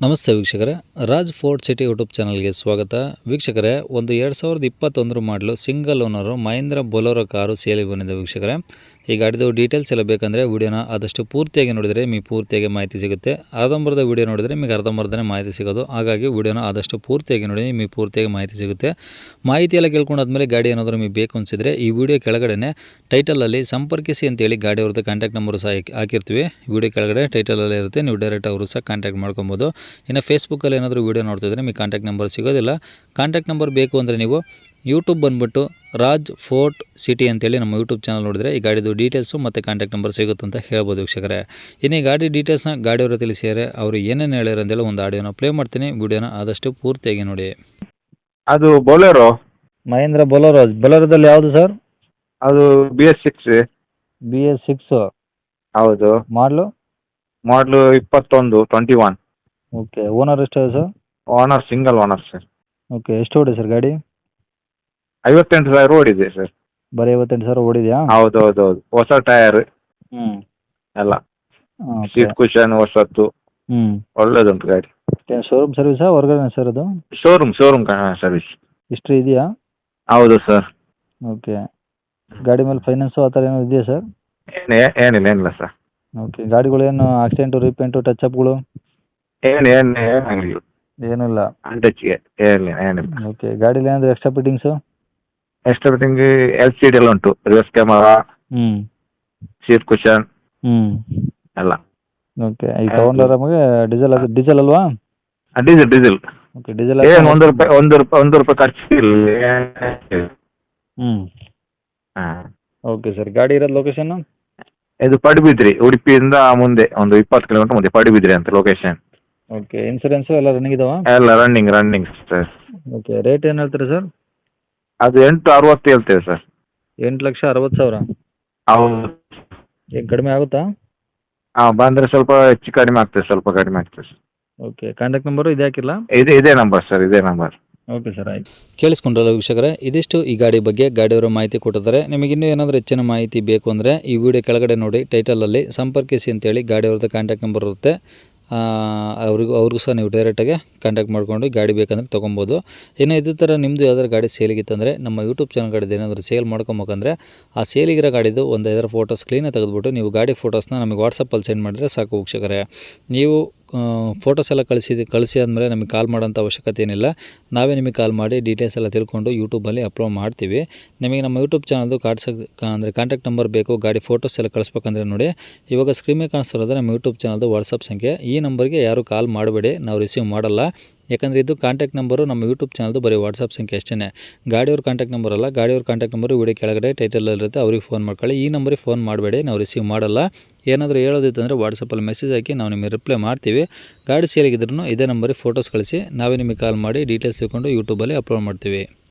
ನಮಸ್ತೆ ವೀಕ್ಷಕರೇ. Raj fort city YouTube ಚಾನಲ್ಗೆ ಸ್ವಾಗತ. ವೀಕ್ಷಕರೇ, ಒಂದು ಎರಡು ಸಾವಿರದ ಇಪ್ಪತ್ತೊಂದರ ಮಾಡಲು single owner Mahindra Bolero car ಸೇಲಿಗೆ ಬಂದಿದೆ ವೀಕ್ಷಕರೇ. ಈ ಗಾಡಿದು ಡೀಟೇಲ್ಸ್ ಎಲ್ಲ ಬೇಕಂದರೆ ವಿಡಿಯೋನ ಆದಷ್ಟು ಪೂರ್ತಿಯಾಗಿ ನೋಡಿದರೆ ನಿಮಗೆ ಪೂರ್ತಿಯಾಗಿ ಮಾಹಿತಿ ಸಿಗುತ್ತೆ. ಅರ್ಧಂಬರ್ಧ ವಿಡಿಯೋ ನೋಡಿದರೆ ನಿಮಗೆ ಅರ್ಧಂಬರ್ಧನೇ ಮಾಹಿತಿ ಸಿಗೋದು. ಹಾಗಾಗಿ ವಿಡಿಯೋನ ಆದಷ್ಟು ಪೂರ್ತಿಯಾಗಿ ನೋಡಿ, ನಿಮಗೆ ಪೂರ್ತಿಯಾಗಿ ಮಾಹಿತಿ ಸಿಗುತ್ತೆ. ಮಾಹಿತಿ ಎಲ್ಲ ಕೇಳ್ಕೊಂಡಾದ್ಮೇಲೆ ಗಾಡಿ ಏನಾದರೂ ನಿಮಗೆ ಬೇಕು ಅನಿಸಿದರೆ ಈ ವಿಡಿಯೋ ಕೆಳಗಡೆ ಟೈಟಲಲ್ಲಿ ಸಂಪರ್ಕಿಸಿ ಅಂತೇಳಿ ಗಾಡಿ ಅವ್ರದ್ದು ಕಾಂಟ್ಯಾಕ್ಟ್ ನಂಬರ್ ಸಹ ಹಾಕಿರ್ತೀವಿ. ವಿಡಿಯೋ ಕೆಳಗಡೆ ಟೈಟಲಲ್ಲೇ ಇರುತ್ತೆ, ನೀವು ಡೈರೆಕ್ಟ್ ಅವರು ಸಹ ಕಾಂಟ್ಯಾಕ್ಟ್ ಮಾಡ್ಕೊಬೋದು. ಇನ್ನು ಫೇಸ್ಬುಕ್ಕಲ್ಲಿ ಏನಾದರೂ ವೀಡಿಯೋ ನೋಡ್ತಿದ್ರೆ ನಿಮಗೆ ಕಾಂಟ್ಯಾಕ್ಟ್ ನಂಬರ್ ಸಿಗೋದಿಲ್ಲ. ಕಾಂಟ್ಯಾಕ್ಟ್ ನಂಬರ್ ಬೇಕು ಅಂದರೆ ನೀವು ಯೂಟ್ಯೂಬ್ ಬಂದುಬಿಟ್ಟು ರಾಜ್ ಫೋರ್ಟ್ ಸಿಟಿ ಅಂತೇಳಿ ನಮ್ಮ ಯೂಟ್ಯೂಬ್ ಚಾನಲ್ ನೋಡಿದರೆ ಈ ಗಾಡಿದು ಡೀಟೇಲ್ಸು ಮತ್ತು ಕಾಂಟ್ಯಾಕ್ಟ್ ನಂಬರ್ ಸಿಗುತ್ತೆ ಅಂತ ಹೇಳ್ಬೋದು ವೀಕ್ಷಕರೇ. ಇನ್ನು ಈ ಗಾಡಿ ಡೀಟೇಲ್ಸ್ನ ಗಾಡಿಯವರು ತಿಳಿಸಿದರೆ ಅವರು ಏನೇನು ಹೇಳಿರೋ ಅಂತೇಳಿ ಒಂದು ಆಡಿಯೋನ ಪ್ಲೇ ಮಾಡ್ತೀನಿ ವಿಡಿಯೋನ ಆದಷ್ಟು ಪೂರ್ತಿಯಾಗಿ ನೋಡಿ. ಅದು ಬೊಲೆರೋ ಮಹೇಂದ್ರ ಬೊಲೋರೋ ಬೊಲೋರೋದಲ್ಲಿ ಯಾವುದು ಸರ್ ಅದು B S six B S six ಹೌದು. ಮಾಡಲು ಮಾಡಲು ಇಪ್ಪತ್ತೊಂದು ಟ್ವೆಂಟಿ ಒನ್ ಓಕೆ ಓನರ್ ಎಷ್ಟು sir owner single owner sir okay ಎಷ್ಟು ಓಡಿ ಸರ್ ಗಾಡಿ? ಐವತ್ತೆಂಟು ಸಾವಿರ ಓಡಿದೆ ಸರ್. ಬರೀ ಐವತ್ತೆಂಟು ಸಾವಿರ ಓಡಿದೆಯಾ? ಹೌದು ಹೌದು ಹೌದು ಹೊಸ ಟೈರ್. ಹ್ಞೂ ಎಲ್ಲ. ಸೀಟ್ ಕುಷನ್ ಹೊಸತ್ತು. ಹ್ಞೂ ಒಳ್ಳೇದುಂಟು ಗಾಡಿ. ಶೋರೂಮ್ ಸರ್ವಿಸ್ ಹೊರಗಡೆ ಸರ್ ಅದು? ಶೋರೂಮ್ ಶೋರೂಮ್ ಸರ್ವಿಸ್ ಇಷ್ಟು ಇದೆಯಾ? ಹೌದು ಸರ್ ಓಕೆ. ಗಾಡಿ ಮೇಲೆ ಫೈನಾನ್ಸ್ ಆ ಥರ ಏನೋ ಇದೆಯಾ ಸರ್ ಏನು ಏನಿಲ್ಲ ಏನಿಲ್ಲ ಸರ್ ಓಕೆ. ಗಾಡಿಗಳು ಏನು ಆಕ್ಸಿಡೆಂಟು ರೀಪೇಂಟು ಟಚ್ಅಪ್ಗಳು ಏನು ಏನು ಏನಾಗಲಿಲ್ಲ. ಏನೂ ಅಂಟಚ್ಗೆ ಏನಿಲ್ಲ ಏನಿಲ್ಲ. ಓಕೆ. ಗಾಡಿಲಿ ಏನಾದರೂ extra fittings extra everything L C D ಎಲ್ಲ ಉಂಟು. Reverse camera hmm. Seat cushion hmm. ಎಲ್ಲ. ಓಕೆ ಈ ತಗೊಂಡ್ರೆ ನಮಗೆ ಡೀಸೆಲ್ ಅದು ಡೀಸೆಲ್ ಅಲ್ವಾ? ಡೀಸೆಲ್ ಡೀಸೆಲ್ ಓಕೆ ಡೀಸೆಲ್ ಏನು ಒಂದು ರೂಪಾಯಿ ಒಂದು ರೂಪಾಯಿ ಒಂದು ರೂಪಾಯಿ ಖರ್ಚು ಇಲ್ಲ ಹ್ಮ್. ಹಾಂ. ಓಕೆ ಸರ್ ಗಾಡಿ ಇರೋದು ಲೊಕೇಶನ್ನು ಇದು ಪಡುಬಿದ್ರಿ ಉಡುಪಿಯಿಂದ ಮುಂದೆ ಒಂದು ಇಪ್ಪತ್ತು ಕಿಲೋಮೀಟರ್ ಮುಂದೆ ಪಡುಬಿದ್ರಿ ಅಂತ ಲೊಕೇಶನ್ ಓಕೆ ಇನ್ಸೂರೆನ್ಸ್ ಎಲ್ಲ ರನ್ನಿಂಗ್ ಇದಾವ? ಎಲ್ಲ running running sir okay rate ಏನು ಹೇಳ್ತೀರಾ ಸರ್ ಅದು ಎಂಟು ಅರವತ್ತು ಹೇಳ್ತೇವೆ ಸರ್. ಎಂಟು ಲಕ್ಷ ಅರವತ್ತು ಸಾವಿರ? ಹೌದು. ಏನು ಕಡಿಮೆ ಆಗುತ್ತಾ? ಹಾಂ ಬಂದರೆ ಸ್ವಲ್ಪ ಹೆಚ್ಚು ಕಡಿಮೆ ಆಗ್ತದೆ ಸ್ವಲ್ಪ ಕಡಿಮೆ ಆಗ್ತದೆ ಸರ್. ಓಕೆ ಕಾಂಟ್ಯಾಕ್ಟ್ ನಂಬರು ಇದೇ ಹಾಕಿಲ್ಲ? ಇದೇ ಇದೇ ನಂಬರ್ ಸರ್ ಇದೇ ನಂಬರ್ ಓಕೆ ಸರ್ ಆಯ್ತು. ಕೇಳಿಸ್ಕೊಂಡ್ರಲ್ಲ ವೀಕ್ಷಕರೇ ಇದಿಷ್ಟು ಈ ಗಾಡಿ ಬಗ್ಗೆ ಗಾಡಿಯವರ ಮಾಹಿತಿ ಕೊಟ್ಟಿದ್ದಾರೆ. ನಿಮಗೆ ಇನ್ನೂ ಏನಾದರೂ ಹೆಚ್ಚಿನ ಮಾಹಿತಿ ಬೇಕು ಅಂದರೆ ಈ ವಿಡಿಯೋ ಕೆಳಗಡೆ ನೋಡಿ ಟೈಟಲಲ್ಲಿ ಸಂಪರ್ಕಿಸಿ ಅಂತೇಳಿ ಗಾಡಿಯವ್ರದ್ದು ಕಾಂಟ್ಯಾಕ್ಟ್ ನಂಬರ್ ಇರುತ್ತೆ. ಅವ್ರಿಗೂ ಅವ್ರಿಗೂ ಸಹ ನೀವು ಡೈರೆಕ್ಟಾಗಿ ಕಾಂಟ್ಯಾಕ್ಟ್ ಮಾಡ್ಕೊಂಡು ಗಾಡಿ ಬೇಕಂದ್ರೆ ತೊಗೊಬೋದು. ಇನ್ನು ಇದೇ ಥರ ನಿಮ್ಮದು ಯಾವ್ದಾದ್ರು ಗಾಡಿ ಸೇಲಿಗಿತ್ತಂದರೆ ನಮ್ಮ ಯೂಟ್ಯೂಬ್ ಚಾನಲ್ ಏನಾದರೂ ಸೇಲ್ ಮಾಡ್ಕೊಬೇಕಂದ್ರೆ ಆ ಸೇಲಿಗಿರೋ ಗಾಡಿದು ಒಂದು ಐದರ ಫೋಟೋಸ್ ಕ್ಲೀನಾಗಿ ತೆಗೆದುಬಿಟ್ಟು ನೀವು ಗಾಡಿ ಫೋಟೋಸ್ನ ನಮಗೆ ವಾಟ್ಸಪ್ಪಲ್ಲಿ ಸೆಂಡ್ ಮಾಡಿದರೆ ಸಾಕು ವೀಕ್ಷಕರೇ. ನೀವು ಫೋಟೋಸ್ ಎಲ್ಲ ಕಳಿಸಿದ ಕಳಿಸಿ ಆದಮೇಲೆ ನಮಗೆ ಕಾಲ್ ಮಾಡೋಂಥ ಅವಶ್ಯಕತೆ ಏನಿಲ್ಲ. ನಾವೇ ನಿಮಗೆ ಕಾಲ್ ಮಾಡಿ ಡೀಟೇಲ್ಸ್ ಎಲ್ಲ ತಿಳ್ಕೊಂಡು ಯೂಟ್ಯೂಬಲ್ಲಿ ಅಪ್ಲೋಡ್ ಮಾಡ್ತೀವಿ. ನಿಮಗೆ ನಮ್ಮ ಯೂಟ್ಯೂಬ್ ಚಾನಲ್ದು ಕಾಟ್ಸ್ ಅಂದರೆ ಕಾಂಟ್ಯಾಕ್ಟ್ ನಂಬರ್ ಬೇಕು, ಗಾಡಿ ಫೋಟೋಸ್ ಎಲ್ಲ ಕಳಿಸ್ಬೇಕಂದ್ರೆ ನೋಡಿ. ಇವಾಗ ಸ್ಕ್ರೀನ್ ಮೇಲೆ ಕಾಣಿಸ್ತಿರೋದು ನಮ್ಮ ಯೂಟ್ಯೂಬ್ ಚಾನಲ್ದು ವಾಟ್ಸಪ್ ಸಂಖ್ಯೆ. ಈ ನಂಬರ್ಗೆ ಯಾರು ಕಾಲ್ ಮಾಡಬೇಡಿ, ನಾವು ರಿಸೀವ್ ಮಾಡಲ್ಲ. ಯಾಕಂದರೆ ಇದು ಕಾಂಟ್ಯಾಕ್ಟ್ ನಂಬರು ನಮ್ಮ ಯೂಟ್ಯೂಬ್ ಚಾನಲ್ದು ಬರೀ ವಾಟ್ಸಪ್ ಸಂಖ್ಯೆ ಅಷ್ಟೇ ಗಾಡಿಯವ್ರ ಕಾಂಟ್ಯಾಕ್ಟ್ ನಂಬರ್ ಅಲ್ಲ, ಗಾಡಿಯವ್ರ ಕಾಂಟ್ಯಾಕ್ಟ್ ನಂಬರು ವಿಡಿಯೋ ಕೆಳಗಡೆ ಟೈಟಲಲ್ಲಿರುತ್ತೆ ಅವ್ರಿಗೆ ಫೋನ್ ಮಾಡ್ಕೊಳ್ಳಿ. ಈ ನಂಬರಿಗೆ ಫೋನ್ ಮಾಡಬೇಡಿ, ನಾವು ರಿಸೀವ್ ಮಾಡಲ್ಲ. ಏನಾದರೂ ಹೇಳೋದಿತ್ತಂದರೆ ವಾಟ್ಸಪ್ಪಲ್ಲಿ ಮೆಸೇಜ್ ಹಾಕಿ ನಾವು ನಿಮಗೆ ರಿಪ್ಲೈ ಮಾಡ್ತೀವಿ. ಗಾಡಿ ಸೇಲಿಗಿದ್ರೂ ಇದೇ ನಂಬರಿಗೆ ಫೋಟೋಸ್ ಕಳಿಸಿ, ನಾವೇ ನಿಮಗೆ ಕಾಲ್ ಮಾಡಿ ಡೀಟೇಲ್ಸ್ ತಿಳ್ಕೊಂಡು ಯೂಟ್ಯೂಬಲ್ಲಿ ಅಪ್ಲೋಡ್ ಮಾಡ್ತೀವಿ.